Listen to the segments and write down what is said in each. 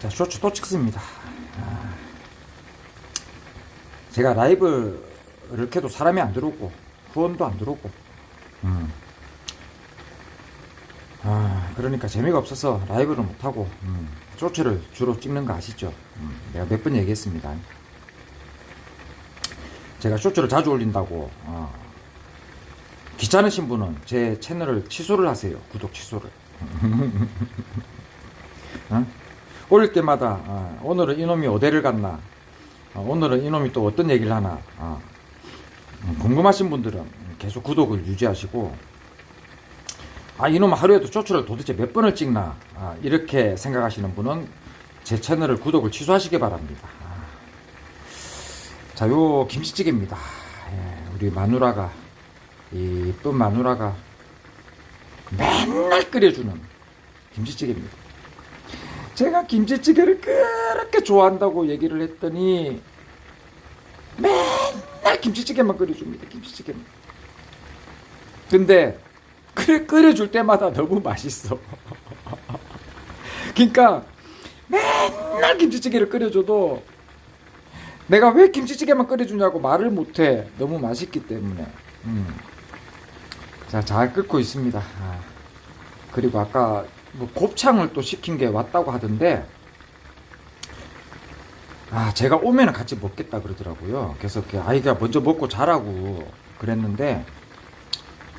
자, 쇼츠 또 찍습니다. 아, 제가 라이브를 켜도 사람이 안 들어오고, 후원도 안 들어오고, 음. 아, 그러니까 재미가 없어서 라이브를 못하고, 음, 쇼츠를 주로 찍는 거 아시죠? 음, 내가 몇 번 얘기했습니다. 제가 쇼츠를 자주 올린다고, 어, 귀찮으신 분은 제 채널을 취소를 하세요. 구독 취소를. 어? 올릴 때마다 어, 오늘은 이놈이 어디를 갔나 어, 오늘은 이놈이 또 어떤 얘기를 하나 어, 음, 궁금하신 분들은 계속 구독을 유지하시고 아 이놈 하루에도 쇼츠를 도대체 몇 번을 찍나 아, 이렇게 생각하시는 분은 제 채널을 구독을 취소하시기 바랍니다 아. 자요 김치찌개입니다 예, 우리 마누라가 이 이쁜 마누라가 맨날 끓여주는 김치찌개입니다 제가 김치찌개를 그렇게 좋아한다고 얘기를 했더니 맨날 김치찌개만 끓여줍니다. 김치찌개만. 근데 끓여, 끓여줄 때마다 너무 맛있어. 그러니까 맨날 김치찌개를 끓여줘도 내가 왜 김치찌개만 끓여주냐고 말을 못해. 너무 맛있기 때문에. 음. 자, 잘 끓고 있습니다. 아. 그리고 아까 뭐 곱창을 또 시킨 게 왔다고 하던데 아 제가 오면은 같이 먹겠다 그러더라고요 그래서 그 아이가 먼저 먹고 자라고 그랬는데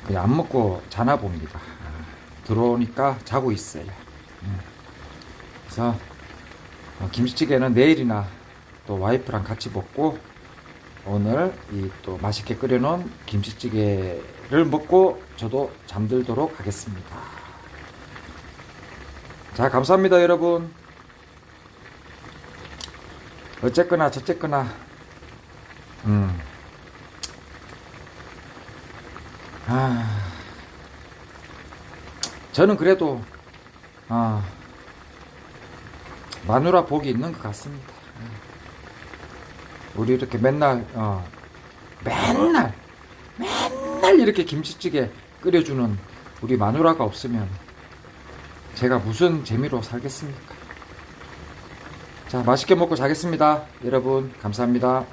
그냥 안 먹고 자나 봅니다 아, 들어오니까 자고 있어요 음. 그래서 어, 김치찌개는 내일이나 또 와이프랑 같이 먹고 오늘 이 또 맛있게 끓여놓은 김치찌개를 먹고 저도 잠들도록 하겠습니다. 자, 감사합니다, 여러분. 어쨌거나 저쨌거나 음. 아. 저는 그래도 아. 마누라 복이 있는 것 같습니다. 우리 이렇게 맨날 어, 맨날 맨날 이렇게 김치찌개 끓여주는 우리 마누라가 없으면 제가 무슨 재미로 살겠습니까? 자, 맛있게 먹고 자겠습니다. 여러분, 감사합니다.